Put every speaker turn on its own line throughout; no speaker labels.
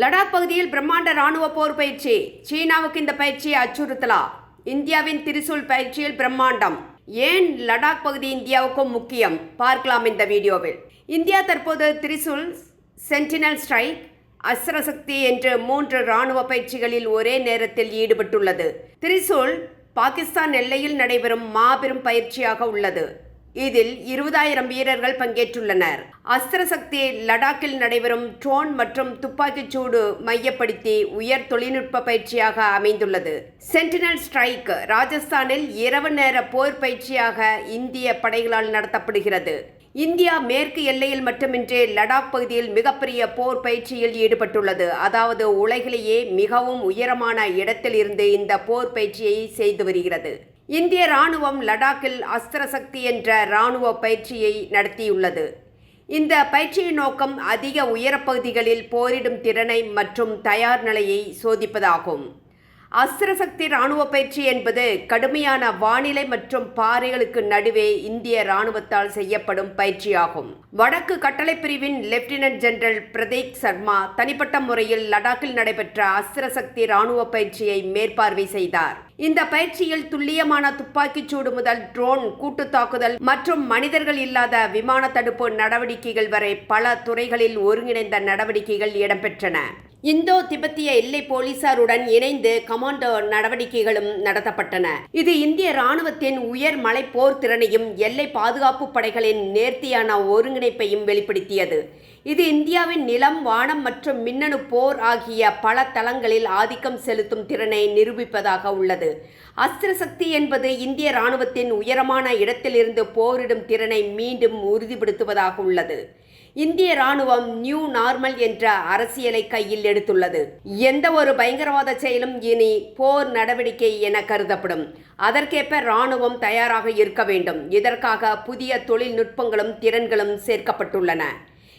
லடாக் பகுதியில் பிரம்மாண்ட ராணுவ போர் பயிற்சி. சீனாவுக்கு இந்த பயிற்சி அச்சுறுத்தலா? இந்தியாவின் திரிசூல் பயிற்சியில் பிரம்மாண்டம். ஏன் லடாக் பகுதி இந்தியாவுக்கும் முக்கியம்? பார்க்கலாம் இந்த வீடியோவில். இந்தியா தற்போது திரிசூல் சென்டினல் ஸ்ட்ரைக் அஸ்ரசக்தி என்று மூன்று ராணுவ பயிற்சிகளில் ஒரே நேரத்தில் ஈடுபட்டுள்ளது. திரிசூல் பாகிஸ்தான் எல்லையில் நடைபெறும் மாபெரும் பயிற்சியாக உள்ளது. இதில் இருபதாயிரம் வீரர்கள் பங்கேற்றுள்ளனர். அஸ்திர சக்தி லடாக்கில் நடைபெறும் ட்ரோன் மற்றும் துப்பாக்கிச் சூடு மையப்படுத்தி உயர் தொழில்நுட்ப பயிற்சியாக அமைந்துள்ளது. சென்டினல் ஸ்ட்ரைக் ராஜஸ்தானில் இரவு நேர போர் பயிற்சியாக இந்திய படைகளால் நடத்தப்படுகிறது. இந்தியா மேற்கு எல்லையில் மட்டுமின்றி லடாக் பகுதியில் மிகப்பெரிய போர் பயிற்சியில் ஈடுபட்டுள்ளது. அதாவது உலகிலேயே மிகவும் உயரமான இடத்தில் இருந்து இந்த போர் பயிற்சியை செய்து வருகிறது. இந்திய ராணுவம் லடாக்கில் அஸ்திர சக்தி என்ற ராணுவ பயிற்சியை நடத்தியுள்ளது. இந்த பயிற்சியின் நோக்கம் அதிக உயரப்பகுதிகளில் போரிடும் திறனை மற்றும் தயார் நிலையை சோதிப்பதாகும். அஸ்திரசக்தி ராணுவ பயிற்சி என்பது கடுமையான வானிலை மற்றும் பாறைகளுக்கு நடுவே இந்திய ராணுவத்தால் செய்யப்படும் பயிற்சியாகும். வடக்கு கட்டளை பிரிவின் லெப்டினன்ட் ஜெனரல் பிரதீக் சர்மா தனிப்பட்ட முறையில் லடாக்கில் நடைபெற்ற அஸ்திரசக்தி ராணுவ பயிற்சியை மேற்பார்வை செய்தார். இந்த பயிற்சியில் துல்லியமான துப்பாக்கிச் சூடு முதல் ட்ரோன் கூட்டு தாக்குதல் மற்றும் மனிதர்கள் இல்லாத விமான தடுப்பு நடவடிக்கைகள் வரை பல துறைகளில் ஒருங்கிணைந்த நடவடிக்கைகள் இடம்பெற்றன. இந்தோ திபெத்திய எல்லை போலீசாருடன் இணைந்து கமாண்டோ நடவடிக்கைகளும் நடத்தப்பட்டன. இது இந்திய ராணுவத்தின் உயர் மலை போர் திறனையும் எல்லை பாதுகாப்பு படைகளின் நேர்த்தியான ஒருங்கிணைப்பையும் வெளிப்படுத்தியது. இது இந்தியாவின் நிலம் வானம் மற்றும் மின்னணு போர் ஆகிய பல தளங்களில் ஆதிக்கம் செலுத்தும் திறனை நிரூபிப்பதாக உள்ளது. அஸ்திர சக்தி என்பது இந்திய ராணுவத்தின் உயரமான இடத்திலிருந்து போரிடும் திறனை மீண்டும் உறுதிப்படுத்துவதாக உள்ளது. இந்திய ராணுவம் நியூ நார்மல் என்ற அரசியலை கையில் எடுத்துள்ளது. எந்த ஒரு பயங்கரவாத செயலும் இனி போர் நடவடிக்கை என கருதப்படும். அதற்கேற்ப ராணுவம் தயாராக இருக்க வேண்டும். இதற்காக புதிய தொழில்நுட்பங்களும் திறன்களும் சேர்க்கப்பட்டுள்ளன.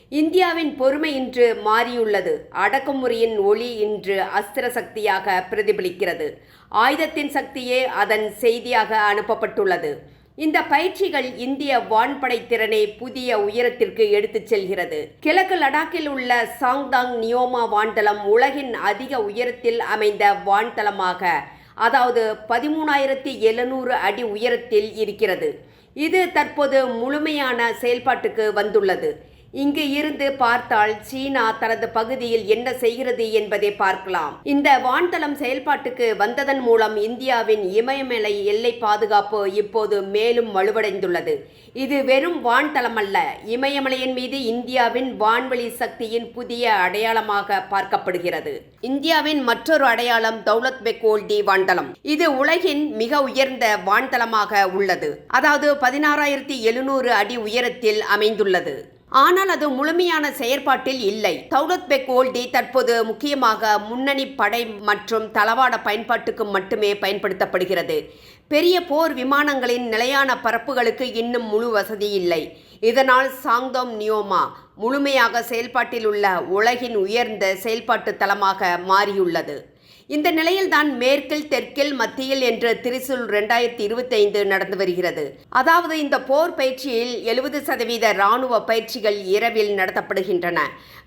இந்தியாவின் பொறுமை இன்று மாறியுள்ளது. அடக்குமுறையின் ஒளி இன்று அஸ்திர சக்தியாக பிரதிபலிக்கிறது. ஆயுதத்தின் சக்தியே அதன் செய்தியாக அனுப்பப்பட்டுள்ளது. இந்த பயிற்சிகள் இந்திய வான்படை திறனை புதிய உயரத்திற்கு எடுத்துச் செல்கிறது. கிழக்கு லடாக்கில் உள்ள சாங்தாங் நியோமா வான்தளம் உலகின் அதிக உயரத்தில் அமைந்த வான்தளமாக அதாவது பதிமூணாயிரத்தி எழுநூறு அடி உயரத்தில் இருக்கிறது. இது தற்போது முழுமையான செயல்பாட்டுக்கு வந்துள்ளது. இங்கு இருந்து பார்த்தால் சீனா தனது பகுதியில் என்ன செய்கிறது என்பதை பார்க்கலாம். இந்த வான்தளம் செயல்பாட்டுக்கு வந்ததன் மூலம் இந்தியாவின் இமயமலை எல்லை பாதுகாப்பு இப்போது மேலும் வலுவடைந்துள்ளது. இது வெறும் வான்தளம் அல்ல இமயமலையின் மீது இந்தியாவின் வான்வெளி சக்தியின் புதிய அடையாளமாக பார்க்கப்படுகிறது. இந்தியாவின் மற்றொரு அடையாளம் தௌலத் பெக்கோல்டி வான்தளம். இது உலகின் மிக உயர்ந்த வான்தளமாக உள்ளது. அதாவது பதினாறாயிரத்தி எழுநூறு அடி உயரத்தில் அமைந்துள்ளது. ஆனால் அது முழுமையான செயற்பாட்டில் இல்லை. தௌலத் பெக் ஓல்டி தற்போது முக்கியமாக முன்னணி படை மற்றும் தளவாட பயன்பாட்டுக்கு மட்டுமே பயன்படுத்தப்படுகிறது. பெரிய போர் விமானங்களின் நிலையான பரப்புகளுக்கு இன்னும் முழு வசதி இல்லை. இதனால் சாங்தோம் நியோமா முழுமையாக செயல்பாட்டில் உள்ள உலகின் உயர்ந்த செயல்பாட்டு தளமாக மாறியுள்ளது. இந்த நிலையில்தான் மேற்கில் தெற்கில் மத்தியில் என்ற திரிசூல் ரெண்டாயிரத்தி இருபத்தி ஐந்து நடந்து வருகிறது. அதாவது இந்த போர் பயிற்சியில் எழுபது சதவீத இராணுவ பயிற்சிகள் இரவில் நடத்தப்படுகின்றன.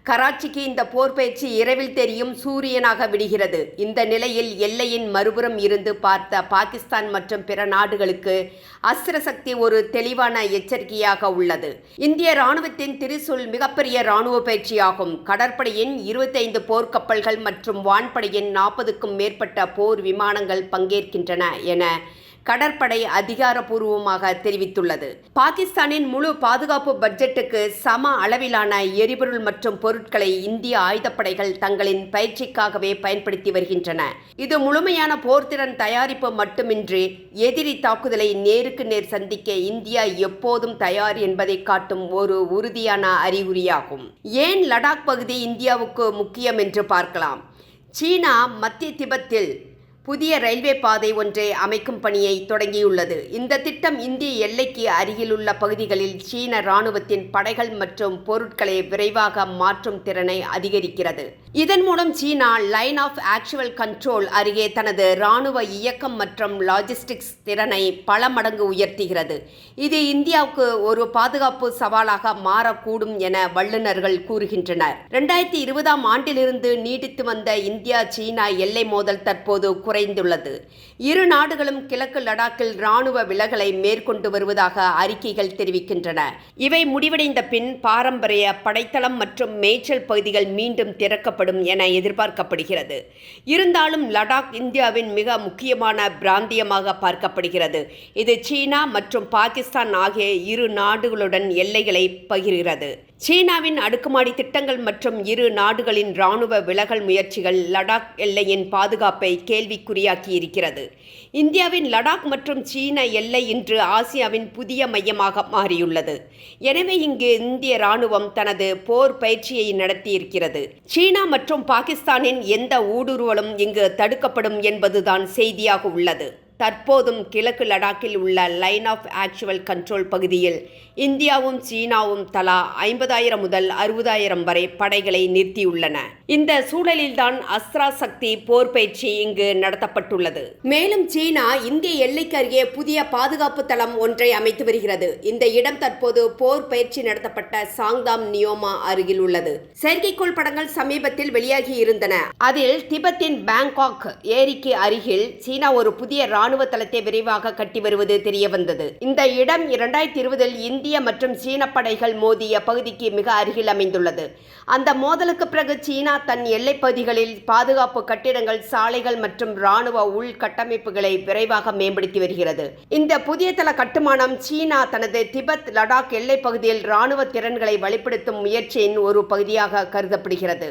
கராச்சிக்கு இந்த போர் பயிற்சி இரவில் தெரியும் சூரியனாக விடுகிறது. இந்த நிலையில் எல்லையின் மறுபுறம் இருந்து பார்த்த பாகிஸ்தான் மற்றும் பிற நாடுகளுக்கு அஸ்திர சக்தி ஒரு தெளிவான எச்சரிக்கையாக உள்ளது. இந்திய ராணுவத்தின் திரிசூல் மிகப்பெரிய ராணுவ பயிற்சியாகும். கடற்படையின் இருபத்தைந்து போர்க்கப்பல்கள் மற்றும் வான்படையின் நாற்பது நாற்பதுக்கும் மேற்பட்ட போர் விமானங்கள் பங்கேற்கின்றன என கடற்படை அதிகாரப்பூர்வமாக தெரிவித்துள்ளது. பாகிஸ்தானின் முழு பாதுகாப்பு பட்ஜெட்டுக்கு சம அளவிலான எரிபொருள் மற்றும் பொருட்களை இந்திய ஆயுதப்படைகள் தங்களின் பயிற்சிக்காகவே பயன்படுத்தி வருகின்றன. இது முழுமையான போர்த்திறன் தயாரிப்பு மட்டுமின்றி எதிரி தாக்குதலை நேருக்கு நேர் சந்திக்க இந்தியா எப்போதும் தயார் என்பதை காட்டும் ஒரு உறுதியான அறிகுறியாகும். ஏன் லடாக் பகுதி இந்தியாவுக்கு முக்கியம் என்று பார்க்கலாம். சீனா மத்திய திபெத்தில் புதிய ரயில்வே பாதை ஒன்றை அமைக்கும் பணியை தொடங்கியுள்ளது. இந்த திட்டம் இந்திய எல்லைக்கு அருகிலுள்ள பகுதிகளில் சீன இராணுவத்தின் படைகள் மற்றும் பொருட்களை விரைவாக மாற்றும் திறனை அதிகரிக்கிறது. இதன் மூலம் சீனா லைன் ஆஃப் ஆக்சுவல் கண்ட்ரோல் அருகே தனது ராணுவ இயக்கம் மற்றும் லாஜிஸ்டிக்ஸ் திறனை பல மடங்கு உயர்த்துகிறது. இது இந்தியாவுக்கு ஒரு பாதுகாப்பு சவாலாக மாறக்கூடும் என வல்லுநர்கள் கூறுகின்றனர். இரண்டாயிரத்தி இருபதாம் ஆண்டிலிருந்து நீடித்து வந்த இந்தியா சீனா எல்லை மோதல் தற்போது குறைந்துள்ளது. இரு நாடுகளும் கிழக்கு லடாக்கில் ராணுவ விலகலை மேற்கொண்டு வருவதாக அறிக்கைகள் தெரிவிக்கின்றன. இவை முடிவடைந்த பின் பாரம்பரிய படைத்தளம் மற்றும் மேய்ச்சல் பகுதிகள் மீண்டும் திறக்கப்படும் என எதிர்பார்க்கப்படுகிறது. இருந்தாலும் லடாக் இந்தியாவின் மிக முக்கியமான பிராந்தியமாக பார்க்கப்படுகிறது. இது சீனா மற்றும் பாகிஸ்தான் ஆகிய இரு நாடுகளுடன் எல்லைகளை பகிர்கிறது. சீனாவின் அடுக்குமாடி திட்டங்கள் மற்றும் இரு நாடுகளின் இராணுவ விலகல் முயற்சிகள் லடாக் எல்லையின் பாதுகாப்பை கேள்விக்குறியாக்கி இருக்கிறது இந்தியாவின் லடாக் மற்றும் சீன எல்லை இன்று ஆசியாவின் புதிய மையமாக மாறியுள்ளது. எனவே இங்கு இந்திய ராணுவம் தனது போர் பயிற்சியை நடத்தியிருக்கிறது. சீனா மற்றும் பாகிஸ்தானின் எந்த ஊடுருவலும் இங்கு தடுக்கப்படும் என்பதுதான் செய்தியாக உள்ளது. தற்போதும் கிழக்கு லடாக்கில் உள்ள லைன் ஆஃப் ஆக்சுவல் கண்ட்ரோல் பகுதியில் இந்தியாவும் சீனாவும் தலா ஐம்பதாயிரம் முதல் அறுபதாயிரம் வரை படைகளை நிறுத்தியுள்ளன. இந்த சூழலில்தான் அஸ்ரா சக்தி போர் பயிற்சி இங்கு நடத்தப்பட்டுள்ளது. மேலும் சீனா இந்திய எல்லைக்கு அருகே புதிய பாதுகாப்பு தளம் ஒன்றை அமைத்து வருகிறது. இந்த இடம் தற்போது போர் பயிற்சி நடத்தப்பட்ட சாங்தாம் நியோமா அருகில் உள்ளது. செயற்கைக்கோள் படங்கள் சமீபத்தில் வெளியாகி இருந்தன. அதில் திபெத்தின் பேங்காக் ஏரிக்கு அருகில் சீனா ஒரு புதிய ராணுவ தளத்தை விரைவாக கட்டி வருவது தெரிய வந்தது இந்த இடம் இரண்டாயிரத்தி இருபதில் இந்திய மற்றும் சீன படைகள் மோதிய பகுதிக்கு மிக அருகில் அமைந்துள்ளது. அந்த மோதலுக்கு பிறகு சீனா தன் எல்லைப் பகுதிகளில் பாதுகாப்பு கட்டிடங்கள் சாலைகள் மற்றும் ராணுவ உள்கட்டமைப்புகளை விரைவாக மேம்படுத்தி வருகிறது. இந்த புதிய தள கட்டுமானம் சீனா தனது திபெத் லடாக் எல்லைப் பகுதியில் ராணுவ திறன்களை வலுப்படுத்தும் முயற்சியின் ஒரு பகுதியாக கருதப்படுகிறது.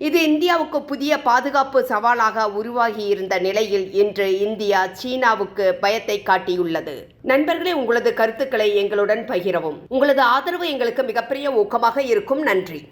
இது இந்தியாவுக்கு புதிய பாதுகாப்பு சவாலாக உருவாகியிருந்த நிலையில் இன்று இந்தியா சீனா சீனாவுக்கு பயத்தை காட்டியுள்ளது. நண்பர்களே உங்களது கருத்துக்களை எங்களுடன் பகிரவும். உங்களது ஆதரவு எங்களுக்கு மிகப்பெரிய ஊக்கமாக இருக்கும். நன்றி.